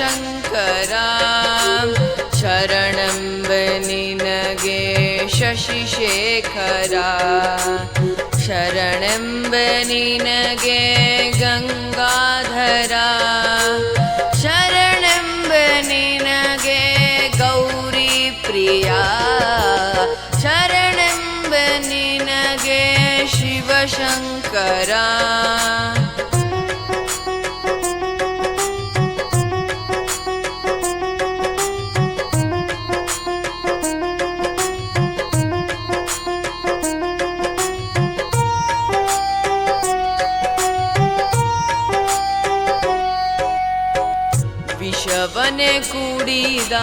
शङ्करा शरणं वनिनगे शशिशेखरा। शरणं वनिनगे गङ्गाधरा। शरणं वनिनगे गौरीप्रिया। शरणं वनिनगे शिवशङ्करा। ಶಿವಶಂಕರ ವಿಷವನೆ ಕುಡಿದ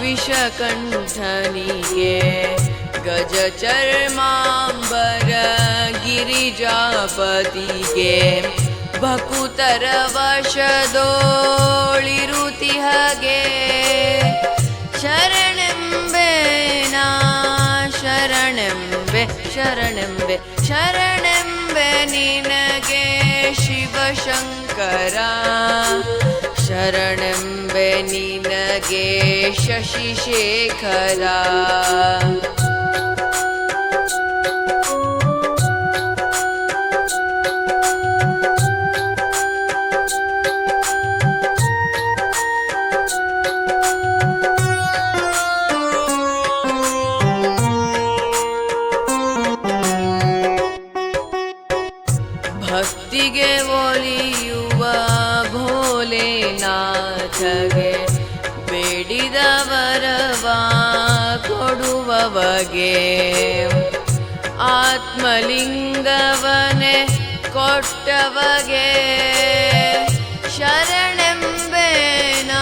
ವಿಷಕಂಠನಿಗೆ ಗಜ ಚರ್ಮಾಂಬರ ಗಿರಿಜಾಪತಿಗೆ ಭಕುತರ ವಶದೋಳಿರುತಿಹಗೆ ಶರಣೆಂಬೆ ನಾ ಶರಣೆಂಬೆ ಶರಣೆಂಬೆ ಶರಣೆಂಬೆ ನಿನಗೆ ಶಿವಶಂಕರ ಶರಣೆಂಬೆ ನಿನಗೆ ಶಶಿಶೇಖರ ಭಕ್ತಿಗೆ ಒಲಿಯುವ ಭೋಲೆನಾಥಗೆ ಬೇಡಿದವರವ ಕೊಡುವವಗೆ. ಆತ್ಮಲಿಂಗವನೆ ಕೊಟ್ಟವಗೆ. ಶರಣೆಂಬೆ ನಾ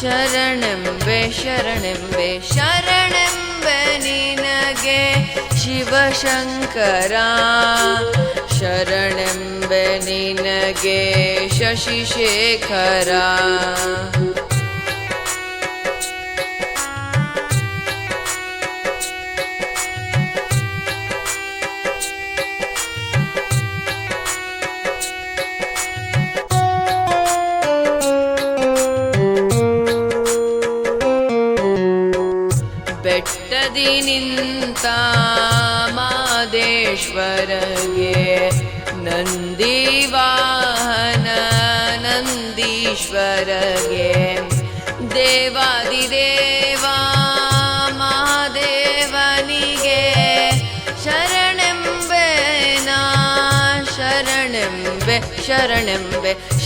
ಶರಣೆಂಬೆ ಶರಣೆಂಬೆ ಶರಣೆಂಬೆ ನಿನಗೆ ಶಿವಶಂಕರ. ಶರಣೆಂಬೆ ನಿನಗೆ शशिशेखरा बेट्टदिनि मादेश्वर ये देवादिदेवा महादेवानि गे शरणं वेना शरणं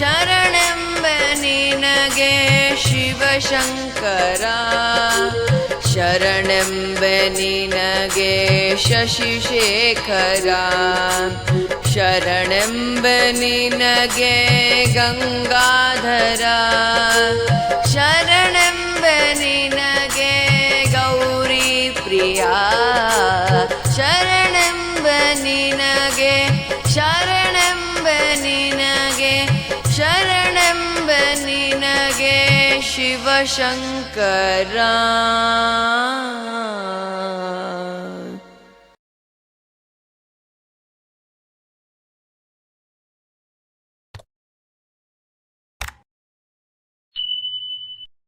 शरणम् ನಿನಗೆ ಶಿವಶಂಕರ. ಶರಣೆಂಬೆ ನಿನಗೆ ಶಶಿಶೇಖರ. ಶರಣೆಂಬೆ ನಿನಗೆ ಗಂಗಾಧರ. ಶರಣೆಂಬೆ ನಿನಗೆ ಗೌರಿ ಪ್ರಿಯ. ಶರಣೆಂಬ ನಿನಗೆ ಶರಣೆಂಬೆ शिवशङ्करा।